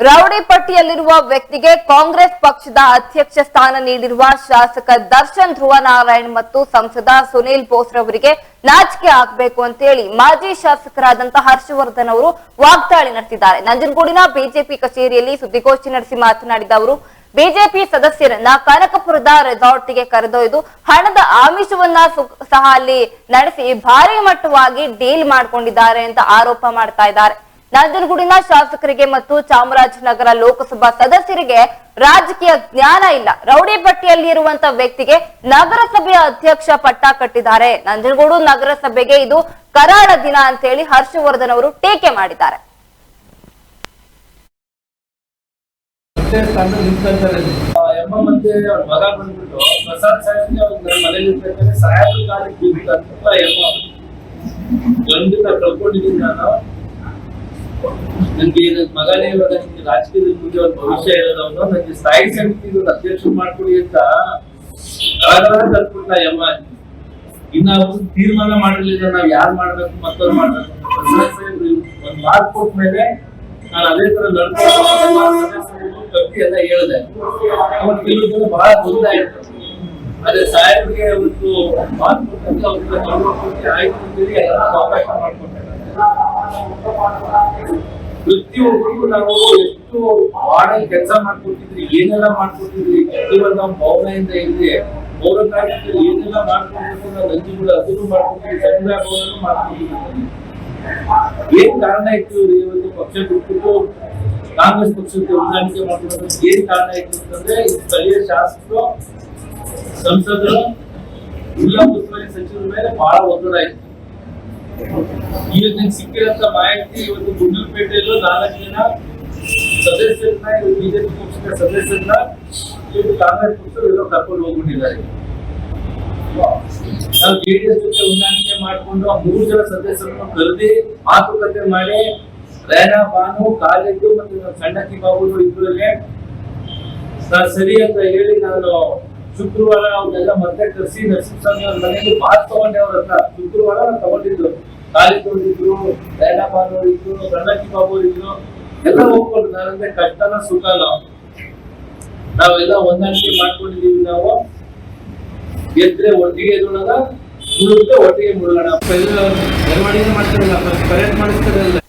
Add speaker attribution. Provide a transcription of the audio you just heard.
Speaker 1: Rowdy ಪಟ್ಟಿಯಲ್ಲಿರುವ ವ್ಯಕ್ತಿಗೆ ಕಾಂಗ್ರೆಸ್ ಪಕ್ಷದ ಅಧ್ಯಕ್ಷ ಸ್ಥಾನ ನೀಡಿರುವ ಶಾಸಕ ದರ್ಶನ್ ಧ್ರುವನಾರಾಯಣ್ ಮತ್ತು ಸಂಸದ ಸುನೀಲ್ ಬೋಸ್ ರವರಿಗೆ ನಾಚಿಕೆ ಆಗ್ಬೇಕು ಅಂತೇಳಿ ಮಾಜಿ ಶಾಸಕರಾದಂತಹ ಹರ್ಷವರ್ಧನ್ ಅವರು ವಾಗ್ದಾಳಿ ನಡೆಸಿದ್ದಾರೆ. ನಂಜನಗೂಡಿನ ಬಿಜೆಪಿ ಕಚೇರಿಯಲ್ಲಿ ಸುದ್ದಿಗೋಷ್ಠಿ ನಡೆಸಿ ಮಾತನಾಡಿದ ಅವರು, ಬಿಜೆಪಿ ಸದಸ್ಯರನ್ನ ಕನಕಪುರದ ರೆಸಾರ್ಟ್ಗೆ ಕರೆದೊಯ್ದು ಹಣದ ಆಮಿಷವನ್ನ ಸಹ ಅಲ್ಲಿ ನಡೆಸಿ ಭಾರಿ ಮಟ್ಟವಾಗಿ ಡೀಲ್ ಮಾಡ್ಕೊಂಡಿದ್ದಾರೆ ಅಂತ ಆರೋಪ ಮಾಡ್ತಾ ಇದ್ದಾರೆ. ನಂಜನಗೂಡಿನ ಶಾಸಕರಿಗೆ ಮತ್ತು ಚಾಮರಾಜನಗರ ಲೋಕಸಭಾ ಸದಸ್ಯರಿಗೆ ರಾಜಕೀಯ ಜ್ಞಾನ ಇಲ್ಲ. ರೌಡಿ ಪಟ್ಟಿಯಲ್ಲಿ ಇರುವಂತ ವ್ಯಕ್ತಿಗೆ ನಗರಸಭೆಯ ಅಧ್ಯಕ್ಷ ಪಟ್ಟ ಕಟ್ಟಿದ್ದಾರೆ. ನಂಜನಗೂಡು ನಗರಸಭೆಗೆ ಇದು ಕರಾಳ ದಿನ ಅಂತ ಹೇಳಿ ಹರ್ಷವರ್ಧನ್ ಅವರು ಟೀಕೆ ಮಾಡಿದ್ದಾರೆ.
Speaker 2: ಮನೇಲಿ ನನ್ ಮಗನೇ ಇವಾಗ ನಿಮ್ಗೆ ರಾಜಕೀಯದಲ್ಲಿ ಒಂದು ಭವಿಷ್ಯ ಇರೋದವನು ನನಗೆ ಸ್ಥಾಯಿ ಸಮಿತಿ ಅಧ್ಯಕ್ಷ ಮಾಡ್ಕೊಡಿ ಅಂತ ಕಲ್ತ್ಬಿಟ್ಟ ಎಮ್ಮ ಇನ್ನ ತೀರ್ಮಾನ ಮಾಡಿರ್ಲಿಲ್ಲ, ನಾವ್ ಯಾರು ಮಾಡ್ಬೇಕು ಮತ್ತೊಂದು ಮಾಡ್ಬೇಕು. ಒಂದ್ ಮೇಲೆ ನಾನು ಅದೇ ತರ ನಡ್ಕೊಂಡು ಎಲ್ಲ ಹೇಳಿದೆ. ಅವತ್ತು ಕೆಲವು ಬಹಳ ಅದೇ ಸಾಹೇಬ್ರಿಗೆ ಒಂದು ಮಾತು ಕೊಟ್ಟಂತೆ ಅವ್ರಿಗೆ ಆಯ್ತು ಅಂತೇಳಿ ಎಲ್ಲ ಅವಕಾಶ ಮಾಡ್ಕೊಟ್ಟಿದ್ದಾರೆ ಪ್ರತಿಯೊಬ್ಬರಿಗೂ ನಾವು ಎಷ್ಟು ಮಾಡಲ್ ಕೆಲಸ ಮಾಡ್ಕೊಟ್ಟಿದ್ರಿ, ಏನೆಲ್ಲ ಮಾಡ್ಕೊಟ್ಟಿದ್ರಿ, ಪ್ರತಿಯೊಂದು ನಮ್ಮ ಭಾವನೆಯಿಂದ ಇದ್ರೆ ಪೌರ ಕಾರ್ಯದಲ್ಲಿ ಏನೆಲ್ಲ ಮಾಡ್ಕೊಟ್ಟಿದ್ರು ನಾವು ನಂಜುಗಳು ಅದನ್ನು ಮಾಡ್ಕೊಟ್ಟಿದ್ವಿ ಸಮುದಾಯ ಭವನನ್ನು ಏನ್ ಕಾರಣ ಇತ್ತು ಇವತ್ತು ಪಕ್ಷ ಬಿಟ್ಬಿಟ್ಟು ಕಾಂಗ್ರೆಸ್ ಪಕ್ಷಕ್ಕೆ ಹೊಂದಾಣಿಕೆ ಮಾಡ್ಕೊಳ್ಳೋದಕ್ಕೆ ಏನ್ ಕಾರಣ ಇತ್ತು ಅಂತಂದ್ರೆ ಸ್ಥಳೀಯ ಶಾಸಕರು, ಸಂಸದರು, ಜಿಲ್ಲಾ ಉಸ್ತುವಾರಿ ಸಚಿವರ ಮೇಲೆ ಬಹಳ ಒತ್ತಡ ಇತ್ತು. ನಂಗೆ ಸಿಕ್ಕಿರಂತ ಮಾಹಿತಿ ಇವತ್ತು ಗುಂಡ್ಲುಪೇಟೆಯಲ್ಲೂ ನಾಲ್ಕು ಜನ ಸದಸ್ಯರನ್ನ ಇವತ್ತು ಬಿಜೆಪಿ ಪಕ್ಷದ ಸದಸ್ಯರನ್ನ ಇವತ್ತು ಕಾಂಗ್ರೆಸ್ ಪಕ್ಷ ಎಲ್ಲೋ ಕರ್ಕೊಂಡು ಹೋಗ್ಬಿಟ್ಟಿದ್ದಾರೆ. ನಾವು ಜೆಡಿಎಸ್ ಜೊತೆ ಹೊಂದಾಣಿಕೆ ಮಾಡಿಕೊಂಡು ಆ ಮೂರು ಜನ ಸದಸ್ಯರನ್ನು ಕರೆದಿ ಮಾತುಕತೆ ಮಾಡಿ, ರೈನಾ ಬಾನು ಕಾಲೇಜು ಮತ್ತು ಸಣ್ಣ ಬಾಬು ಇಬ್ಬರಲ್ಲೇ ಸರಿ ಅಂತ ಹೇಳಿ ನಾನು ಶುಕ್ರವಾರ ಅವ್ರನ್ನೆಲ್ಲ ಮತ್ತೆ ಕರೆಸಿ ನರಸಿಂಹಸ್ವಾಮಿ ಅವ್ರ ಮನೆಯಲ್ಲಿ ಮಾತು ತಗೊಂಡೆ ಅವ್ರ ಹತ್ರ. ಶುಕ್ರವಾರ ನಾನು ತಗೊಂಡಿದ್ದು ಕಾಲೇಜ್ ಇದ್ರು ಬಾಬು ಇದ್ರು ಎಲ್ಲ ಹೋಗ್ಕೊಂಡು ನಾನಂದ್ರೆ ಕಷ್ಟನ ಸುಖನ ನಾವೆಲ್ಲ ಹೊಂದಾಣಿಕೆ ಮಾಡ್ಕೊಂಡಿದೀವಿ ನಾವು. ಗೆದ್ರೆ ಒಟ್ಟಿಗೆ ಎದುರೋಣ ಮುಳುಗುತ್ತೆ ಒಟ್ಟಿಗೆ ಮುಳುಗೋಣ
Speaker 3: ಮೆರವಣಿಗೆ ಮಾಡ್ತಾರಲ್ಲ ಪರೇಡ್ ಮಾಡಿಸ್ತಾರಲ್ಲ